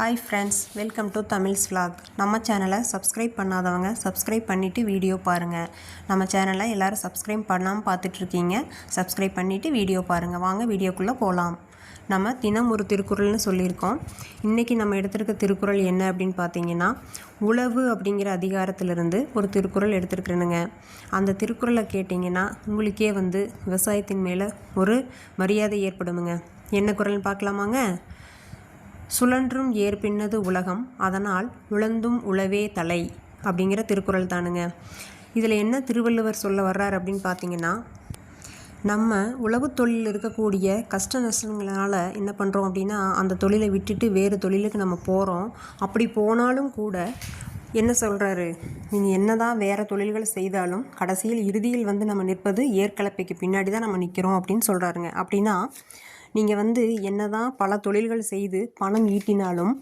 Hi friends welcome to Tamils vlog நம்ம சேனலை subscribe பண்ணாதவங்க சப்ஸ்கிரைப் பண்ணிவிட்டு வீடியோ பாருங்கள் நம்ம சேனலை எல்லோரும் சப்ஸ்கிரைப் பண்ணாமல் பார்த்துட்ருக்கீங்க சப்ஸ்கிரைப் பண்ணிவிட்டு வீடியோ பாருங்கள் வாங்க வீடியோக்குள்ளே போகலாம் நம்ம தினம் ஒரு திருக்குறள்னு சொல்லியிருக்கோம். இன்றைக்கி நம்ம எடுத்திருக்க திருக்குறள் என்ன அப்படின்னு பார்த்தீங்கன்னா உழவு அப்படிங்கிற அதிகாரத்திலிருந்து ஒரு திருக்குறள் எடுத்துருக்குறேனுங்க. அந்த திருக்குறளை கேட்டிங்கன்னா உங்களுக்கே வந்து விவசாயத்தின் மேலே ஒரு மரியாதை ஏற்படுமுங்க. என்ன குரல்னு பார்க்கலாமாங்க? சுழன்றும் ஏற்பின்னது உலகம் அதனால் உழந்தும் உழவே தலை அப்படிங்கிற திருக்குறள் தானுங்க. இதில் என்ன திருவள்ளுவர் சொல்ல வர்றார் அப்படின்னு பார்த்தீங்கன்னா நம்ம உழவு தொழில் இருக்கக்கூடிய கஷ்ட நஷ்டங்களால் என்ன பண்ணுறோம் அப்படின்னா அந்த தொழிலை விட்டுட்டு வேறு தொழிலுக்கு நம்ம போகிறோம் அப்படி போனாலும் கூட என்ன சொல்கிறாரு நீங்கள் என்ன தான் வேறு தொழில்கள் செய்தாலும் கடைசியில் இறுதியில் வந்து நம்ம நிற்பது ஏற்கலப்பைக்கு பின்னாடி தான் நம்ம நிற்கிறோம் அப்படின்னு சொல்கிறாருங்க அப்படின்னா நீங்கள் வந்து என்ன தான் பல தொழில்கள் செய்து பணம் ஈட்டினாலும்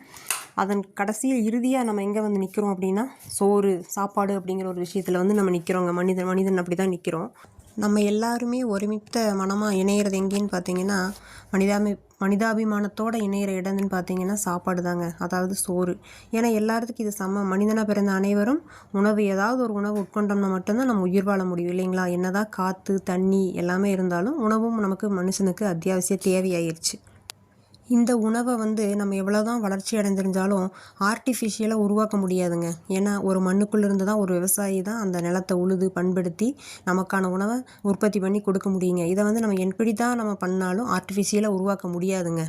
அதன் கடைசியில் இறுதியாக நம்ம எங்கே வந்து நிற்கிறோம் அப்படின்னா சோறு சாப்பாடு அப்படிங்கிற ஒரு விஷயத்தில் வந்து நம்ம நிற்கிறோங்க மனிதன் மனிதன் அப்படி தான் நிற்கிறோம் நம்ம எல்லாருமே ஒருமித்த மனமாக இணையிறது எங்கேன்னு பார்த்தீங்கன்னா மனிதாமை மனிதாபிமானத்தோடு இணையிற இடம்னு பார்த்தீங்கன்னா சாப்பாடு தாங்க அதாவது சோறு. ஏன்னா எல்லாத்துக்கும் இது சம மனிதனாக பிறந்த அனைவரும் உணவு ஏதாவது ஒரு உணவு உட்கொண்டோம்னா மட்டும்தான் நம்ம உயிர் வாழ முடியும் இல்லைங்களா? என்னதான் காற்று தண்ணி எல்லாமே இருந்தாலும் உணவும் நமக்கு மனுஷனுக்கு அத்தியாவசிய தேவையாயிருச்சு. இந்த உணவை வந்து நம்ம எவ்வளோ தான் வளர்ச்சி அடைஞ்சிருந்தாலும் ஆர்டிஃபிஷியலாக உருவாக்க முடியாதுங்க. ஏன்னா ஒரு மண்ணுக்குள்ளேருந்து தான் ஒரு விவசாயி தான் அந்த நிலத்தை உழுது பண்படுத்தி நமக்கான உணவை உற்பத்தி பண்ணி கொடுக்க முடியுங்க. இதை வந்து நம்ம எப்படி தான் நம்ம பண்ணாலும் ஆர்டிஃபிஷியலாக உருவாக்க முடியாதுங்க.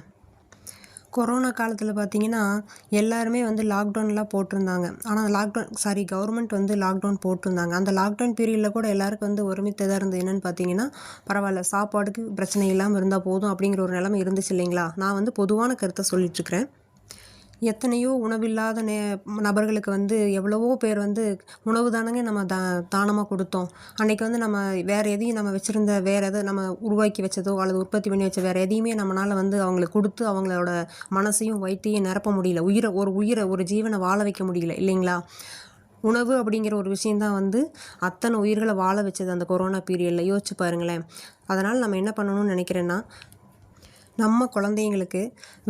கொரோனா காலத்தில் பார்த்தீங்கன்னா எல்லாருமே வந்து லாக்டவுன்லாம் போட்டிருந்தாங்க. ஆனால் லாக்டவுன் சாரி கவர்மெண்ட் வந்து லாக்டவுன் போட்டிருந்தாங்க. அந்த லாக்டவுன் பீரியடில் கூட எல்லாருக்கும் வந்து ஒருமித்ததாக இருந்தது. என்னென்னு பார்த்தீங்கன்னா பரவாயில்ல சாப்பாடுக்கு பிரச்சனை இல்லாமல் இருந்தால் போதும் அப்படிங்கிற ஒரு நிலைமை இருந்துச்சு இல்லைங்களா? நான் வந்து பொதுவான கருத்தை சொல்லிட்டுருக்கிறேன் எத்தனையோ உணவில்லாத நே நபர்களுக்கு வந்து எவ்வளவோ பேர் வந்து உணவு தானங்க நம்ம தா தானமாக கொடுத்தோம். அன்றைக்கி வந்து நம்ம வேறு எதையும் நம்ம வச்சுருந்த வேறு எதை நம்ம உருவாக்கி வச்சதோ அல்லது உற்பத்தி பண்ணி வச்ச வேறு எதையுமே நம்மளால் வந்து அவங்களுக்கு கொடுத்து அவங்களோட மனசையும் வயிற்றையும் நிரப்ப முடியல. உயிரை ஒரு உயிரை ஒரு ஜீவனை வாழ வைக்க முடியல இல்லைங்களா? உணவு அப்படிங்கிற ஒரு விஷயந்தான் வந்து அத்தனை உயிர்களை வாழ வச்சது அந்த கொரோனா பீரியடில். யோசிச்சு பாருங்களேன். அதனால் நம்ம என்ன பண்ணணும்னு நினைக்கிறேன்னா நம்ம குழந்தைங்களுக்கு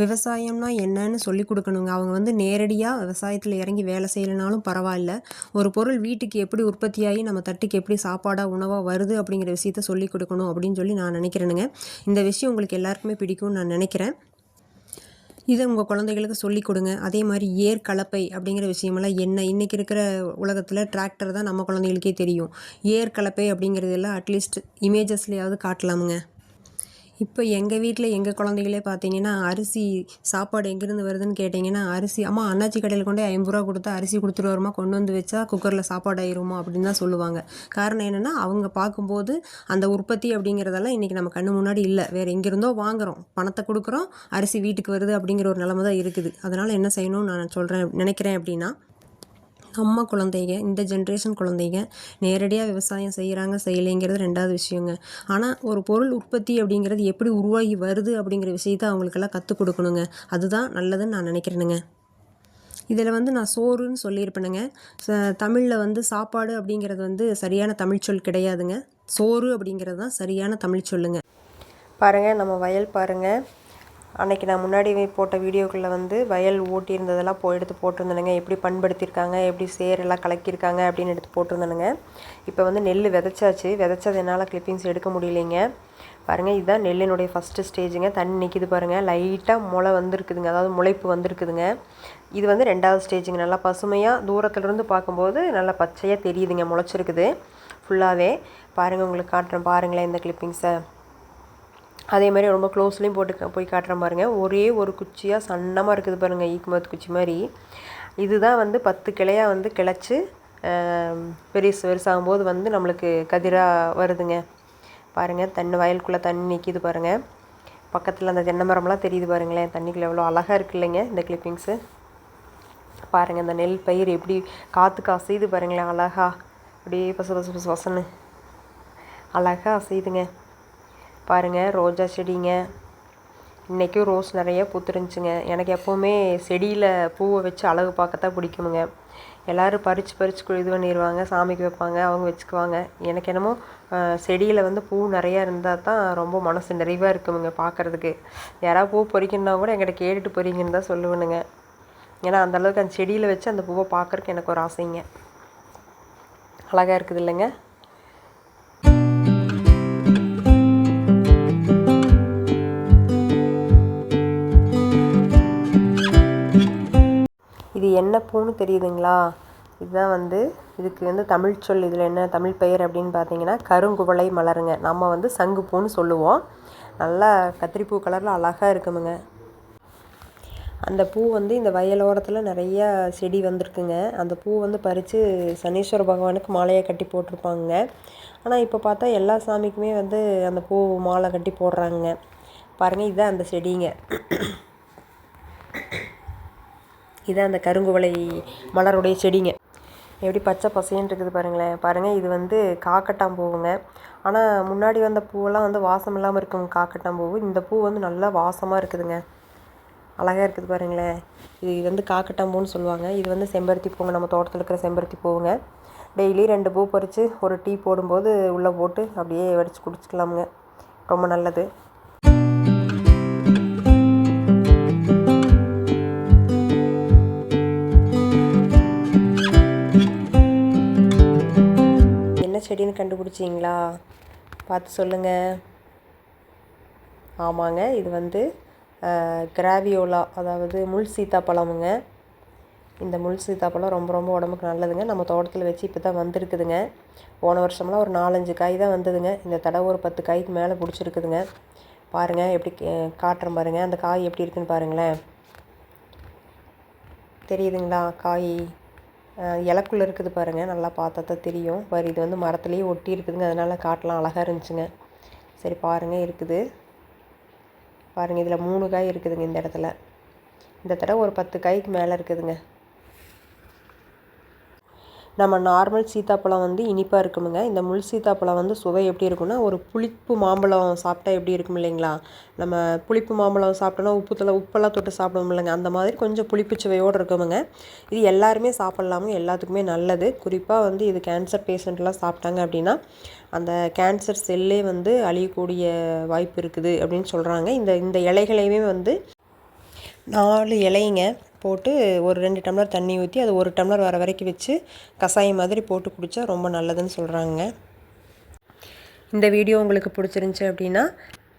விவசாயம்னா என்னன்னு சொல்லி கொடுக்கணுங்க. அவங்க வந்து நேரடியாக விவசாயத்தில் இறங்கி வேலை செய்யலைனாலும் பரவாயில்ல. ஒரு பொருள் வீட்டுக்கு எப்படி உற்பத்தியாகி நம்ம தட்டுக்கு எப்படி சாப்பாடாக உணவாக வருது அப்படிங்கிற விஷயத்த சொல்லி கொடுக்கணும் அப்படின்னு சொல்லி நான் நினைக்கிறேனுங்க. இந்த விஷயம் உங்களுக்கு எல்லாருக்குமே பிடிக்கும்னு நான் நினைக்கிறேன். இதை உங்கள் குழந்தைகளுக்கு சொல்லிக் கொடுங்க. அதே மாதிரி ஏர் கலப்பை அப்படிங்கிற விஷயமெல்லாம் என்ன? இன்றைக்கி இருக்கிற உலகத்தில் டிராக்டர் தான் நம்ம குழந்தைகளுக்கே தெரியும். ஏர் கலப்பை அப்படிங்கிறதெல்லாம் அட்லீஸ்ட் இமேஜஸ்லேயாவது காட்டலாமுங்க. இப்போ எங்கள் வீட்டில் எங்கள் குழந்தைகளே பார்த்தீங்கன்னா அரிசி சாப்பாடு எங்கேருந்து வருதுன்னு கேட்டிங்கன்னா அரிசி அம்மா அண்ணாச்சி கடையில் கொண்டு ஐம்பது ரூபா கொடுத்தா அரிசி கொடுத்துட்டு வருமா கொண்டு வந்து வச்சா குக்கரில் சாப்பாடு ஆயிருமா அப்படின்னு தான் சொல்லுவாங்க. காரணம் என்னென்னா அவங்க பார்க்கும்போது அந்த உற்பத்தி அப்படிங்கிறதெல்லாம் இன்றைக்கி நம்ம கண்ணு முன்னாடி இல்லை. வேறு எங்கேருந்தோ வாங்குகிறோம் பணத்தை கொடுக்குறோம் அரிசி வீட்டுக்கு வருது அப்படிங்கிற ஒரு நிலமை தான் இருக்குது. அதனால் என்ன செய்யணும்னு நான் சொல்கிறேன் நினைக்கிறேன் அப்படின்னா நம்ம குழந்தைங்க இந்த ஜென்ரேஷன் குழந்தைங்க நேரடியாக விவசாயம் செய்கிறாங்க செய்யலைங்கிறது ரெண்டாவது விஷயங்க. ஆனால் ஒரு பொருள் உற்பத்தி அப்படிங்கிறது எப்படி உருவாகி வருது அப்படிங்கிற விஷயத்த அவங்களுக்கெல்லாம் கற்றுக் கொடுக்கணுங்க. அதுதான் நல்லதுன்னு நான் நினைக்கிறேனுங்க. இதில் வந்து நான் சோறுன்னு சொல்லியிருப்பேனுங்க. தமிழில் வந்து சாப்பாடு அப்படிங்கிறது வந்து சரியான தமிழ் சொல் கிடையாதுங்க. சோறு அப்படிங்கிறது தான் சரியான தமிழ் சொல்லுங்க. பாருங்கள் நம்ம வயல் பாருங்கள் அன்றைக்கி நான் முன்னாடி போட்ட வீடியோக்களில் வந்து வயல் ஓட்டி இருந்ததெல்லாம் போ எடுத்து போட்டிருந்தேனுங்க. எப்படி பண்படுத்தியிருக்காங்க எப்படி சேரெல்லாம் கலக்கியிருக்காங்க அப்படின்னு எடுத்து போட்டிருந்தேனுங்க. இப்போ வந்து நெல் விதைச்சாச்சு. விதைச்சது என்னால் கிளிப்பிங்ஸ் எடுக்க முடியலைங்க. பாருங்கள் இதுதான் நெல்லினுடைய ஃபஸ்ட்டு ஸ்டேஜுங்க தண்ணி நிற்கிது பாருங்கள் லைட்டாக முளை வந்திருக்குதுங்க. அதாவது முளைப்பு வந்திருக்குதுங்க. இது வந்து ரெண்டாவது ஸ்டேஜுங்க நல்லா பசுமையாக தூரத்துலேருந்து பார்க்கும்போது நல்லா பச்சையாக தெரியுதுங்க. முளைச்சிருக்குது. ஃபுல்லாகவே பாருங்கள் உங்களுக்கு காட்டுறேன். பாருங்களேன் இந்த கிளிப்பிங்ஸை அதே மாதிரி ரொம்ப க்ளோஸ்லேயும் போட்டு போய் காட்டுறேன் பாருங்கள் ஒரே ஒரு குச்சியாக சன்னமாக இருக்குது பாருங்கள் ஈக்குமத் குச்சி மாதிரி. இதுதான் வந்து பத்து கிளையாக வந்து கிளச்சி பெருசு பெருசாகும்போது வந்து நம்மளுக்கு கதிராக வருதுங்க. பாருங்கள் தண்ணி வயலுக்குள்ளே தண்ணி நிற்கிது பாருங்கள் பக்கத்தில் அந்த தென்னை மரம்லாம் தெரியுது பாருங்களேன் தண்ணிக்குள்ளே எவ்வளோ அழகாக இருக்கு இல்லைங்க இந்த கிளிப்பிங்ஸு பாருங்கள் இந்த நெல் பயிர் எப்படி காற்றுக்கு அசையுது பாருங்களேன் அழகாக அப்படியே பசு பசு பசு வசனு அழகாக அசையுதுங்க. பாருங்கள் ரோஜா செடிங்க. இன்றைக்கும் ரோஸ் நிறைய பூத்துருந்துச்சுங்க. எனக்கு எப்போவுமே செடியில் பூவை வச்சு அழகு பார்க்கத்தான் பிடிக்குமுங்க. எல்லோரும் பறித்து பறித்து இது பண்ணிடுவாங்க சாமிக்கு வைப்பாங்க அவங்க வச்சுக்குவாங்க. எனக்கு என்னமோ செடியில் வந்து பூ நிறையா இருந்தால் தான் ரொம்ப மனசு நிறைவாக இருக்குமுங்க பார்க்குறதுக்கு. யாராவது பூ பொறிக்கணுன்னா கூட எங்கிட்ட கேட்டுட்டு பொறிங்கன்னு தான் சொல்லுவேனுங்க. ஏன்னா அந்தளவுக்கு அந்த செடியில் வச்சு அந்த பூவை பார்க்குறக்கு எனக்கு ஒரு ஆசைங்க. அழகாக இருக்குது இல்லைங்க இது பூன்னு தெரியுதுங்களா? இதுதான் வந்து இதுக்கு வந்து தமிழ் சொல் இதில் என்ன தமிழ் பெயர் அப்படின்னு பார்த்தீங்கன்னா கருங்குவளை மலருங்க. நம்ம வந்து சங்குப்பூன்னு சொல்லுவோம். நல்லா கத்திரிப்பூ கலரில் அழகாக இருக்குமுங்க. அந்த பூ வந்து இந்த வயலோரத்தில் நிறைய செடி வந்திருக்குங்க. அந்த பூ வந்து பறித்து சனீஸ்வர பகவானுக்கு மாலையை கட்டி போட்டிருப்பாங்க ஆனால் இப்போ பார்த்தா எல்லா சாமிக்குமே வந்து அந்த பூ மாலை கட்டி போடுறாங்க பாருங்கள் இதுதான் அந்த செடிங்க. இதான் அந்த கருங்குவளை மலருடைய செடிங்க. எப்படி பச்சை பசைன்னு இருக்குது பாருங்களேன். பாருங்கள் இது வந்து காக்கட்டான் பூவுங்க ஆனால் முன்னாடி வந்த பூவெல்லாம் வந்து வாசம் இல்லாமல் இருக்குங்க காக்கட்டான் பூவு இந்த பூ வந்து நல்லா வாசமாக இருக்குதுங்க. அழகாக இருக்குது பாருங்களேன். இது இது வந்து காக்கட்டாம்பூன்னு சொல்லுவாங்க. இது வந்து செம்பருத்தி பூங்க. நம்ம தோட்டத்தில் இருக்கிற செம்பருத்தி பூவுங்க. டெய்லி ரெண்டு பூ பறித்து ஒரு டீ போடும்போது உள்ளே போட்டு அப்படியே வடித்து குடிச்சிக்கலாமுங்க. ரொம்ப நல்லது. செடின்னு கண்டுபிடிச்சிங்களா? பார்த்து சொல்லுங்கள் ஆமாங்க இது வந்து கிராவியோலா அதாவது முள் சீத்தாப்பழமுங்க. இந்த முள் சீத்தாப்பழம் ரொம்ப ரொம்ப உடம்புக்கு நல்லதுங்க. நம்ம தோட்டத்தில் வச்சு இப்போ தான் வந்திருக்குதுங்க. போன வருஷம்லாம் ஒரு நாலஞ்சு காய் தான் வந்ததுங்க. இந்த தடவை ஒரு பத்து காய்க்கு மேலே பிடிச்சிருக்குதுங்க. பாருங்கள் எப்படி காட்டுறேன் பாருங்கள் அந்த காய் எப்படி இருக்குன்னு பாருங்களேன். தெரியுதுங்களா காய்? இலக்குள்ள இருக்குது பாருங்கள் நல்லா பார்த்தா தான் தெரியும். பாரு இது வந்து மரத்துலேயே ஒட்டி இருக்குதுங்க. அதனால் காட்டலாம் அழகாக இருந்துச்சுங்க. சரி பாருங்கள் இருக்குது. பாருங்கள் இதில் மூணு காய் இருக்குதுங்க இந்த இடத்துல. இந்த தடவை ஒரு பத்து காய்க்கு மேலே இருக்குதுங்க. நம்ம நார்மல் சீத்தாப்பழம் வந்து இனிப்பாக இருக்குமுங்க. இந்த முள் சீத்தாப்பழம் வந்து சுவை எப்படி இருக்கும்னா ஒரு புளிப்பு மாம்பழம் சாப்பிட்டா எப்படி இருக்கும் இல்லைங்களா? நம்ம புளிப்பு மாம்பழம் சாப்பிட்டோன்னா உப்புத்தில் உப்பெல்லாம் தொட்டு சாப்பிடுவோம் இல்லைங்க. அந்த மாதிரி கொஞ்சம் புளிப்பு சுவையோடு இருக்குமுங்க. இது எல்லாருமே சாப்பிட்லாமுங்க எல்லாத்துக்குமே நல்லது. குறிப்பாக வந்து இது கேன்சர் பேஷண்ட்லாம் சாப்பிட்டாங்க அப்படின்னா அந்த கேன்சர் செல்லே வந்து அழியக்கூடிய வாய்ப்பு இருக்குது அப்படின்னு சொல்கிறாங்க இந்த இந்த இலைகளையுமே வந்து நாலு இலைங்க. போட்டு ஒரு ரெண்டு டம்ளர் தண்ணி ஊற்றி அது ஒரு டம்ளர் வர வரைக்கும் வச்சு கஷாயம் மாதிரி போட்டு குடித்தா ரொம்ப நல்லதுன்னு சொல்கிறாங்க இந்த வீடியோ உங்களுக்கு பிடிச்சிருந்துச்சி அப்படின்னா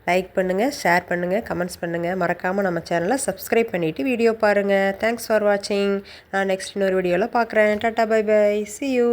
லைக் பண்ணுங்கள் ஷேர் பண்ணுங்கள் கமெண்ட்ஸ் பண்ணுங்கள் மறக்காமல் நம்ம சேனலை சப்ஸ்கிரைப் பண்ணிவிட்டு வீடியோ பாருங்கள் தேங்க்ஸ் ஃபார் வாட்சிங் நான் நெக்ஸ்ட் இன்னொரு வீடியோவில் பார்க்குறேன். Tata bye bye see you